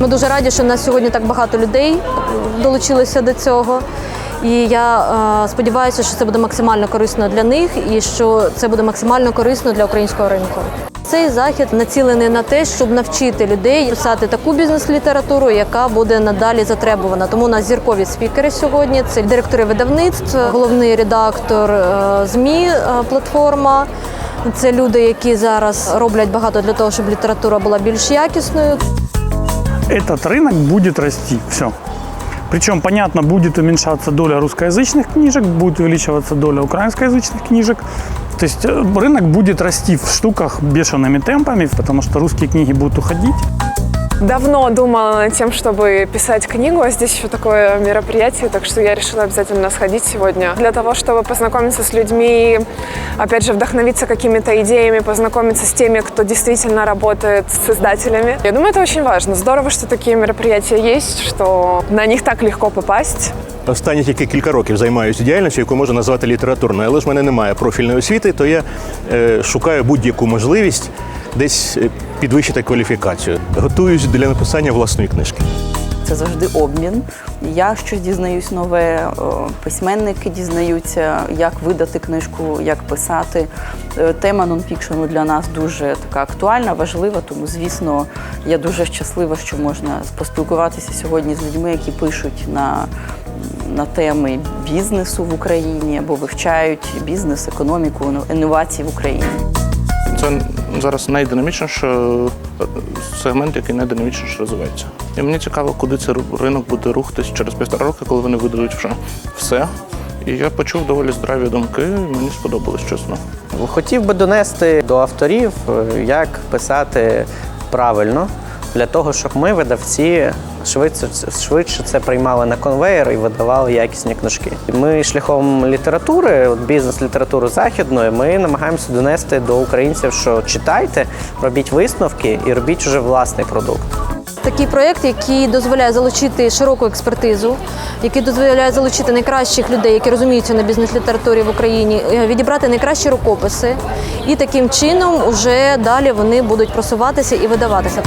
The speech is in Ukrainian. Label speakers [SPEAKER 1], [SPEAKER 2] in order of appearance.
[SPEAKER 1] Ми дуже раді, що нас сьогодні так багато людей долучилося до цього. І я е, сподіваюся, що це буде максимально корисно для них і що це буде максимально корисно для українського ринку. Цей захід націлений на те, щоб навчити людей писати таку бізнес-літературу, яка буде надалі затребувана. Тому у нас зіркові спікери сьогодні. Це директори видавництв, головний редактор е, ЗМІ е, платформа. Це люди, які зараз роблять багато для того, щоб література була більш якісною.
[SPEAKER 2] Этот рынок будет расти. Все. Причем, понятно, будет уменьшаться доля русскоязычных книжек, будет увеличиваться доля украинскоязычных книжек. То есть э, рынок будет расти в штуках бешеными темпами, потому что русские книги будут уходить.
[SPEAKER 3] Давно думала над тем, чтобы писать книгу, а здесь еще такое мероприятие, так что я решила обязательно сходить сегодня для того, чтобы познакомиться с людьми, опять же, вдохновиться какими-то идеями, познакомиться с теми, кто действительно работает с издателями. Я думаю, это очень важно. Здорово, что такие мероприятия есть, что на них так легко попасть.
[SPEAKER 4] Останні тільки кілька років займаюся діяльністю, яку можна назвати літературною, але ж в мене немає профільної освіти, то я е, шукаю будь-яку можливість десь е, підвищити кваліфікацію. Готуюсь для написання власної книжки.
[SPEAKER 5] Це завжди обмін. Я щось дізнаюсь нове, письменники дізнаються, як видати книжку, як писати. Е, Тема нонфікшену для нас дуже така актуальна, важлива. Тому, звісно, я дуже щаслива, що можна поспілкуватися сьогодні з людьми, які пишуть на, на теми бізнесу в Україні або вивчають бізнес, економіку, інновації в Україні.
[SPEAKER 6] Це зараз найдинамічніший е, сегмент, який найдинамічніше розвивається. І мені цікаво, куди цей ринок буде рухатись через півтора роки, коли вони видадуть вже все. І я почув доволі здраві думки, і мені сподобалось чесно.
[SPEAKER 7] Хотів би донести до авторів, е, як писати правильно, для того, щоб ми, видавці, швидше, швидше це приймали на конвейер і видавали якісні книжки. Ми шляхом літератури, от бізнес-літератури західної, ми намагаємося донести до українців, що читайте, робіть висновки і робіть уже власний продукт.
[SPEAKER 1] Такий проєкт, який дозволяє залучити широку експертизу, який дозволяє залучити найкращих людей, які розуміються на бізнес-літературі в Україні, е, відібрати найкращі рукописи, і таким чином уже далі вони будуть просуватися і видаватися.